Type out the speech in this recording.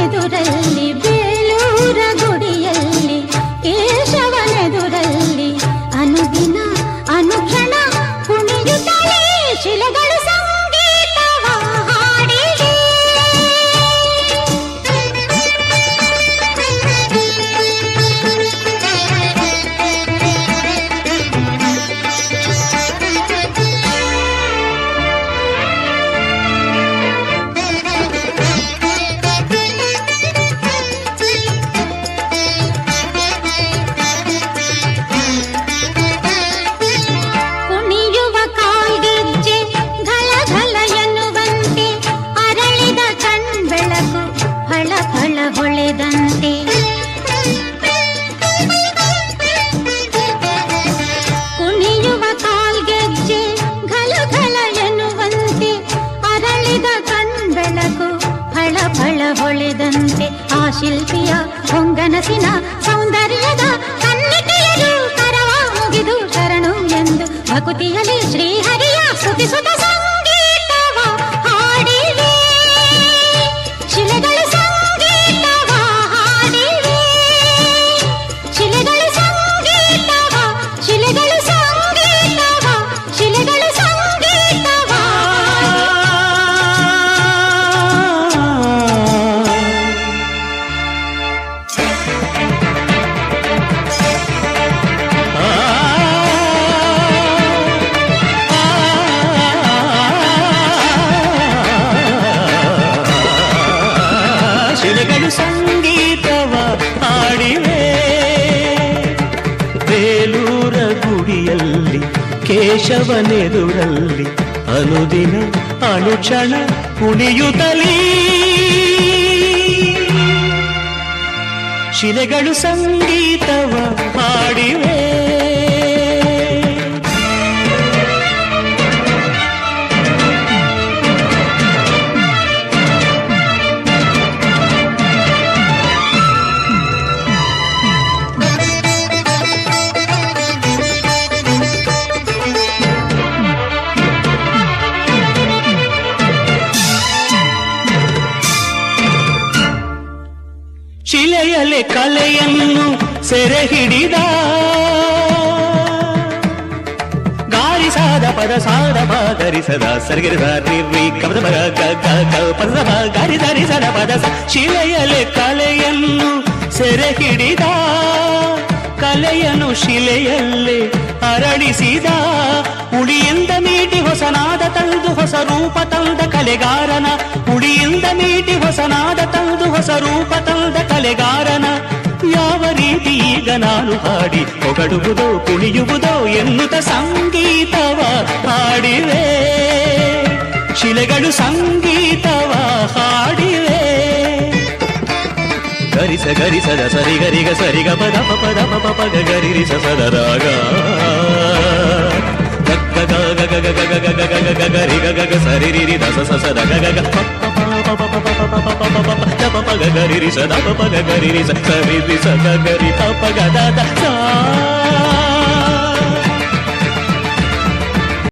ಎದುರಲ್ಲಿ ಬೇ ಶಿಲ್ಪಿಯ ಹೊಂಗನಸಿನ ಸೌಂದರ್ಯದ ಕನ್ನಿಕೆಯರು ಕರವ ಮುಗಿದು ಶರಣು ಎಂದು ಭಕುತಿಯಲ್ಲಿ ಶ್ರೀಹರಿಯ ಸ್ತುತಿಸುತ್ತ ಗುಡಿಯಲ್ಲಿ ಕೇಶವನೆದುರಲ್ಲಿ ಅನುದಿನ ಅನುಕ್ಷಣ ಕುಣಿಯುತ್ತಲೀ ಶಿಲೆಗಳು ಸಂಗೀತವ ಹಾಡಿವೆ. ಶಿಲೆಯಲೆ ಕಲೆಯನ್ನು ಸೆರೆ ಹಿಡಿದ ಗಾರಿಸಾದ ಪದ ಸಾದ ಗರಿಸದ ಸರಿಗಿರಿದ ನಿರ್ವಿ ಕಮದ ಗ ಗಾರಿ ಧರಿಸದ ಪದ ಶಿಲೆಯಲೆ ಕಲೆಯನ್ನು ಸೆರೆ ಹಿಡಿದ ಕಲೆಯನ್ನು ಶಿಲೆಯಲ್ಲೇ ಅರಳಿಸಿದ. ಉಳಿಯಿಂದ ಮೀಟಿ ಹೊಸನಾದ ತಂದು ಹೊಸ ರೂಪ ತಂದ ಕಲೆಗಾರನ. ಉಳಿಯಿಂದ ಮೀಟಿ ಹೊಸನಾದ ತಂದು ಹೊಸ ರೂಪ ತಂದ ಕಲೆಗಾರನ ಯಾವ ರೀತಿ ಈಗ ನಾನು ಹಾಡಿ ಹೊಗಡುವುದೋ ಕುಣಿಯುವುದೋ ಎನ್ನುತ್ತ ಸಂಗೀತವ ಹಾಡಿವೆ ಶಿಲೆಗಳು ಸಂಗೀತವ ಹಾಡಿವೆ ಗರಿಸ ಗರಿಸದ ಸರಿಗರಿಗ ಸರಿಗ ಪದ ಪದ ಪದ ಪದ ಗರಿಸ ಸದರಾಗ ಗರಿಗ ಗಗ ಸರಿ ರಿರಿ ದಸ ಸದ ಗಗ పగ గరి సద పగ గరి సరి సద గరి పగ దద